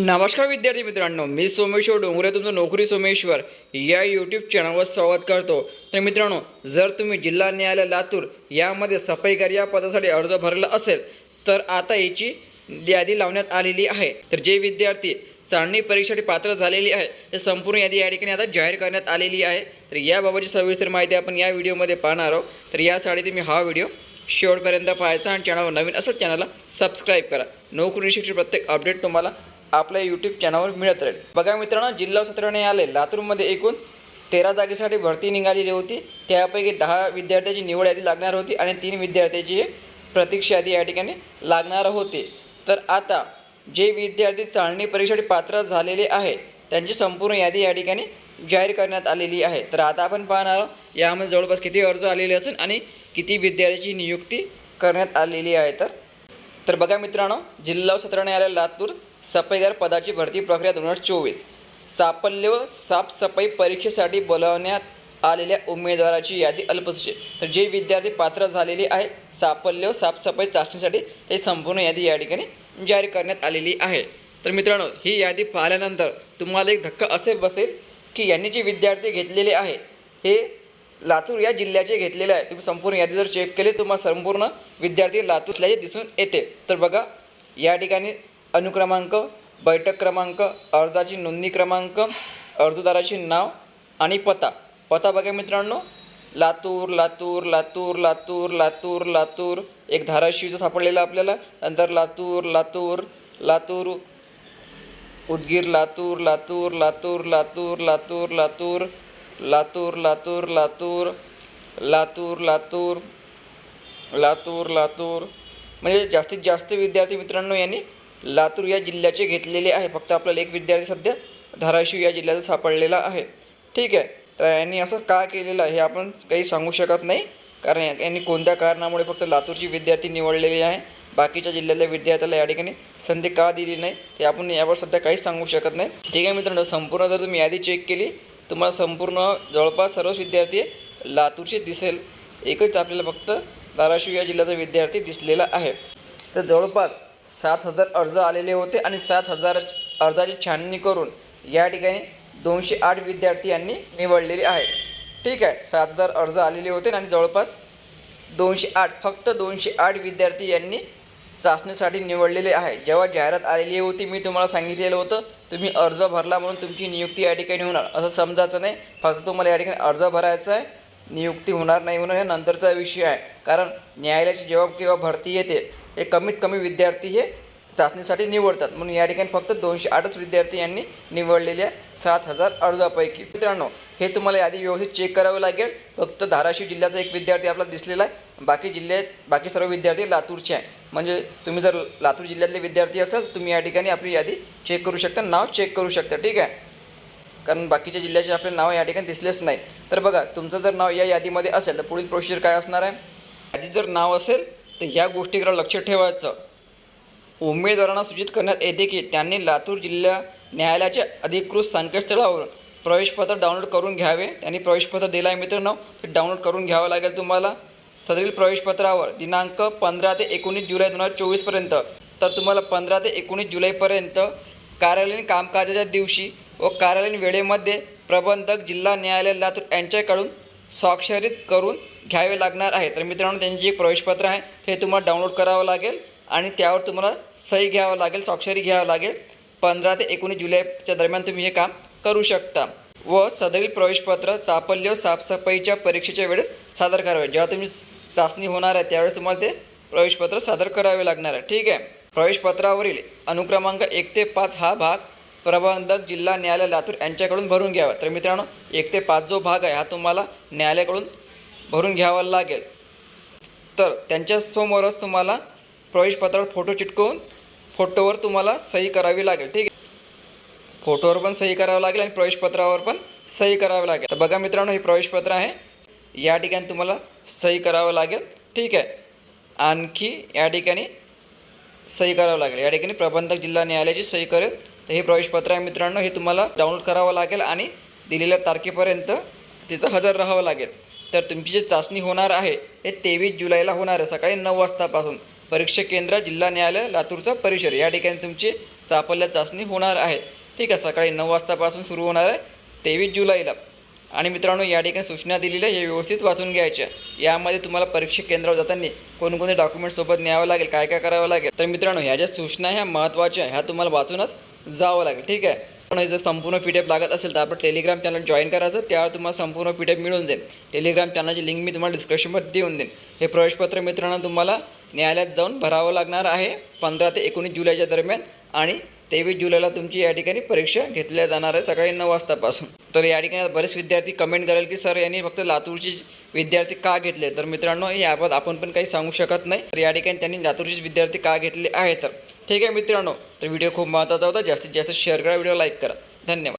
नमस्कार विद्यार्थी मित्रांनो मी सोमेश्वर डोंगरे तुमचं नोकरी सोमेश्वर या यूट्यूब चॅनलवर स्वागत करतो. तर मित्रांनो जर तुम्ही जिल्हा न्यायालय लातूर यामध्ये सफाईकार या पदासाठी अर्ज भरला असेल तर आता याची यादी लावण्यात आलेली आहे. तर जे विद्यार्थी चाळणी परीक्षेसाठी पात्र झालेली आहे ते संपूर्ण यादी या ठिकाणी आता जाहीर करण्यात आलेली आहे. तर याबाबतची सविस्तर माहिती आपण या व्हिडिओमध्ये पाहणार आहोत. तर यासाठी तुम्ही हा व्हिडिओ शेवटपर्यंत पाहायचा आणि चॅनलवर नवीन असेल चॅनलला सबस्क्राईब करा. नोकरी शिक्षण प्रत्येक अपडेट तुम्हाला आपल्या यूट्यूब चॅनलवर मिळत राहील. बघा मित्रांनो जिल्हा सत्र न्यायालय लातूरमध्ये एकूण तेरा जागेसाठी भरती निघालेली होती. त्यापैकी दहा विद्यार्थ्याची निवड यादी लागणार होती आणि तीन विद्यार्थ्याची प्रतीक्षा यादी या ठिकाणी लागणार होती. तर आता जे विद्यार्थी चाळणी परीक्षेसाठी पात्र झालेले आहे त्यांची संपूर्ण यादी या ठिकाणी जाहीर करण्यात आलेली आहे. तर आता आपण पाहणार आहोत यामध्ये जवळपास किती अर्ज आलेले असेल आणि किती विद्यार्थ्याची नियुक्ती करण्यात आलेली आहे. तर तर बघा मित्रांनो जिल्हा सत्र न्यायालय लातूर सफाईदार पदाची भरती प्रक्रिया दोन हजार चोवीस. सापल्य व साफसफाई परीक्षेसाठी बोलावण्यात आलेल्या उमेदवाराची यादी अल्पसूचित तर जे विद्यार्थी पात्र झालेले आहे सापल्य व साफसफाई चाचणीसाठी ते संपूर्ण यादी या ठिकाणी जारी करण्यात आलेली आहे. तर मित्रांनो ही यादी पाहिल्यानंतर तुम्हाला एक धक्का असे बसेल की यांनी जे विद्यार्थी घेतलेले आहे हे लातूर या जिल्ह्याचे घेतलेले आहे. तुम्ही संपूर्ण यादी जर चेक केली तुम्हाला संपूर्ण विद्यार्थी लातूरल्याचे दिसून येते. तर बघा या ठिकाणी अनुक्रमांक बैठक क्रमांक अर्जाची नोंदणी क्रमांक अर्जदाराचे नाव आणि पत्ता पत्ता बघा मित्रांनो लातूर लातूर लातूर लातूर लातूर लातूर एक धाराशिवचं सापडलेलं आपल्याला नंतर लातूर लातूर लातूर उदगीर लातूर लातूर लातूर लातूर लातूर लातूर लातूर लातूर लातूर लातूर लातूर लातूर लातूर म्हणजे जास्तीत जास्त विद्यार्थी मित्रांनो यांनी लातूर या जिल्ह्याचे घेतलेले आहे. फक्त आपल्याला एक विद्यार्थी सध्या धाराशिव या जिल्ह्याचा सापडलेला आहे. ठीक आहे. तर यांनी असं का केलेलं आहे हे आपण काही सांगू शकत नाही. कारण यांनी कोणत्या कारणामुळे फक्त लातूरची विद्यार्थी निवडलेली आहे? बाकीच्या जिल्ह्यातल्या विद्यार्थ्याला या ठिकाणी संधी का दिली नाही? ते आपण यावर सध्या काहीच सांगू शकत नाही. ठीक आहे मित्रांनो संपूर्ण जर तुम्ही यादी चेक केली तुम्हाला संपूर्ण जवळपास सर्वच विद्यार्थी लातूरचे दिसेल. एकच आपल्याला फक्त धाराशिव या जिल्ह्याचा विद्यार्थी दिसलेला आहे. तर जवळपास सात हजार अर्ज आलेले होते आणि सात हजार अर्जाची छाननी करून या ठिकाणी दोनशे आठ विद्यार्थी यांनी निवडलेले आहे ठीक आहे सात हजार अर्ज आलेले होते आणि जवळपास दोनशे आठ फक्त दोनशे आठ विद्यार्थी यांनी चाचणीसाठी निवडलेले आहे जेव्हा जाहिरात आलेली होती मी तुम्हाला सांगितलेलं होतं तुम्ही अर्ज भरला म्हणून तुमची नियुक्ती या ठिकाणी होणार. असं समजायचं नाही. फक्त तुम्हाला या ठिकाणी अर्ज भरायचा आहे नियुक्ती होणार नाही होणार हे नंतरचा विषय आहे. कारण न्यायालयाची जेव्हा केव्हा भरती येते हे कमीत कमी विद्यार्थी हे चाचणीसाठी निवडतात. म्हणून या ठिकाणी फक्त दोनशे आठच विद्यार्थी यांनी निवडलेल्या सात हजार अर्जापैकी. मित्रांनो हे तुम्हाला यादी व्यवस्थित चेक करावं लागेल. फक्त धाराशिव जिल्ह्याचा एक विद्यार्थी आपला दिसलेला आहे. बाकी जिल्ह्यात बाकी सर्व विद्यार्थी लातूरचे आहे म्हणजे तुम्ही जर लातूर जिल्ह्यातले विद्यार्थी असाल तुम्ही या ठिकाणी आपली यादी चेक करू शकता नाव चेक करू शकता. ठीक आहे? कारण बाकीच्या जिल्ह्याचे आपले नाव या ठिकाणी दिसलेच नाही. तर बघा तुमचं जर नाव या यादीमध्ये असेल तर पुढील प्रोसिजर काय असणार आहे? यादी जर नाव असेल तर ह्या गोष्टीकडे लक्ष ठेवायचं. उमेदवारांना सूचित करण्यात येते की त्यांनी लातूर जिल्हा न्यायालयाच्या अधिकृत संकेतस्थळावर प्रवेशपत्र डाउनलोड करून घ्यावे. त्यांनी प्रवेशपत्र दिलं आहे मित्रांनो ते डाउनलोड करून घ्यावं लागेल तुम्हाला. सदरील प्रवेशपत्रावर दिनांक पंधरा ते एकोणीस जुलै दोन हजार चोवीसपर्यंत तर तुम्हाला पंधरा ते एकोणीस जुलैपर्यंत कार्यालयीन कामकाजाच्या दिवशी व कार्यालयीन वेळेमध्ये प्रबंधक जिल्हा न्यायालय लातूर यांच्याकडून स्वाक्षरित करून घ्यावे लागणार आहे. तर मित्रांनो त्यांचे जे प्रवेशपत्र आहे. ते तुम्हाला डाउनलोड करावं लागेल आणि त्यावर तुम्हाला सही घ्यावं लागेल स्वाक्षरी घ्यावं लागेल. पंधरा ते एकोणीस जुलैच्या दरम्यान तुम्ही हे काम करू शकता. व सदरील प्रवेशपत्र चापल्य साफसफाईच्या परीक्षेच्या वेळेस सादर करावे. जेव्हा तुम्ही चाचणी होणार आहे त्यावेळेस तुम्हाला ते प्रवेशपत्र सादर करावे लागणार आहे. ठीक आहे? प्रवेशपत्रावरील अनुक्रमांक एक ते पाच हा भाग प्रबंधक जिल्हा न्यायालय लातूर यांच्याकडून भरून घ्यावा. तर मित्रांनो एक ते पाच जो भाग आहे हा तुम्हाला न्यायालयाकडून भरून घ्यावा लागेल. तर त्यांच्या समोरच तुम्हाला प्रवेशपत्रावर फोटो चिटकवून फोटोवर तुम्हाला सही करावी लागेल. ठीक आहे? फोटोवर पण सही करावं लागेल आणि प्रवेशपत्रावर पण सही करावं लागेल. तर बघा मित्रांनो हे प्रवेशपत्र आहे. या ठिकाणी तुम्हाला सही करावं लागेल. ठीक आहे? आणखी या ठिकाणी सही करावं लागेल. या ठिकाणी प्रबंधक जिल्हा न्यायालयाची सही करेल. तर हे प्रवेशपत्र आहे मित्रांनो हे तुम्हाला डाउनलोड करावं लागेल आणि दिलेल्या तारखेपर्यंत तिथं हजर राहावं लागेल. तर तुमची जी चाचणी होणार आहे हे तेवीस जुलैला होणार आहे सकाळी नऊ वाजतापासून. परीक्षा केंद्र जिल्हा न्यायालय लातूरचा परिसर. या ठिकाणी तुमची चापल्य चाचणी होणार आहे. ठीक आहे सकाळी नऊ वाजतापासून सुरू होणार आहे तेवीस जुलैला. आणि मित्रांनो या ठिकाणी सूचना दिलेल्या हे व्यवस्थित वाचून घ्यायच्या यामध्ये तुम्हाला परीक्षा केंद्रावर जाताना कोणकोणते डॉक्युमेंट सोबत न्यावं लागेल काय काय करावं लागेल? तर मित्रांनो ह्या ज्या सूचना ह्या महत्त्वाच्या ह्या तुम्हाला वाचूनच जावं लागेल. ठीक आहे? पण जर संपूर्ण पी डी एफ लागत असेल तर आपण टेलिग्राम चॅनल जॉईन करायचं त्यावर तुम्हाला संपूर्ण पी डी एफ मिळून जाईल. टेलिग्राम चॅनलची लिंक मी तुम्हाला डिस्क्रिप्शनमध्ये देऊन देईन. हे प्रवेशपत्र मित्रांनो तुम्हाला न्यायालयात जाऊन भरावं लागणार आहे पंधरा ते एकोणीस जुलैच्या दरम्यान आणि तेवीस जुलैला तुमची या ठिकाणी परीक्षा घेतल्या जाणार आहे सकाळी नऊ वाजतापासून. तर या ठिकाणी बरेच विद्यार्थी कमेंट करेल की सर यांनी फक्त लातूरची विद्यार्थी का घेतले? तर मित्रांनो याबाबत आपण पण काही सांगू शकत नाही. तर या ठिकाणी त्यांनी लातूरचे विद्यार्थी का घेतले आहे तर ठीक आहे मित्रांनो तर व्हिडिओ खूप महत्त्वाचा होता. जास्तीत जास्त शेअर करा व्हिडिओ लाईक करा. धन्यवाद.